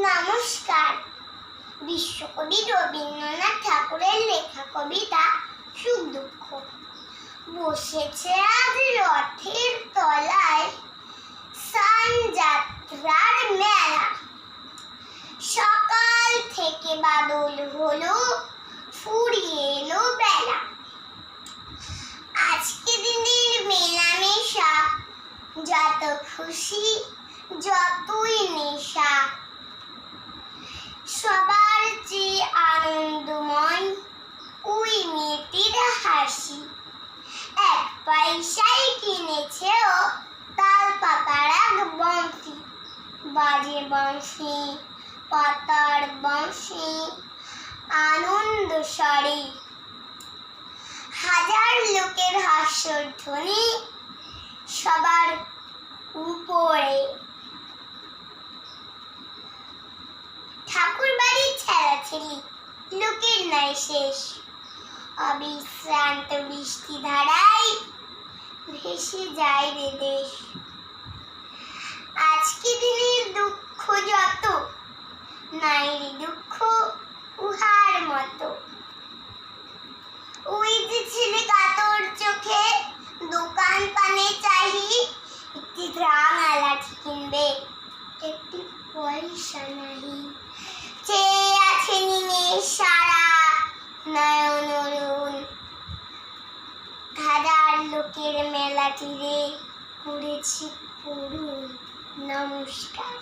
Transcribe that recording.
নমস্কার। বিশ্বকবি রবীন্দ্রনাথ ঠাকুরের লেখা কবিতা সুখ দুঃখ। বসেছে আজ রথের তলায় সান যাত্রার মেলা। সকাল থেকে বাদল হলো, ফুরিয়ে এলো বেলা। আজকে দিনের মেলামেশা, যত খুশি, যতই নেশা সবার চেয়ে আনন্দময় ওই মেয়েটির হাসি এক পয়সায় কিনেছে ও তাল পাতার এক বংশী। বাজে বংশী, পাতার বংশী, আনন্দ স্বরে হাজার লোকের হাস্যর ধ্বনি সবার উপরে। ঠাকুর বাড়ির ছেলাছেলি লোকের নাই শেষ। অবিশ্রান্ত বৃষ্টি ধারায় ভেসে যায় রে দেশ। আজকে দিনের দুঃখ যত, নাই রে দুঃখ উহার মতো। ওই যে ছেলে কাতর চোখে দোকান পানে চাহি, একটি গ্রাম লাঠি কিনবে, একটি পয়সা নাহি। চেয়ে আছে নিমেষ সারা নয়ন অরুণ। হাজার লোকের মেলাটিরে করেছি করুন নমস্কার।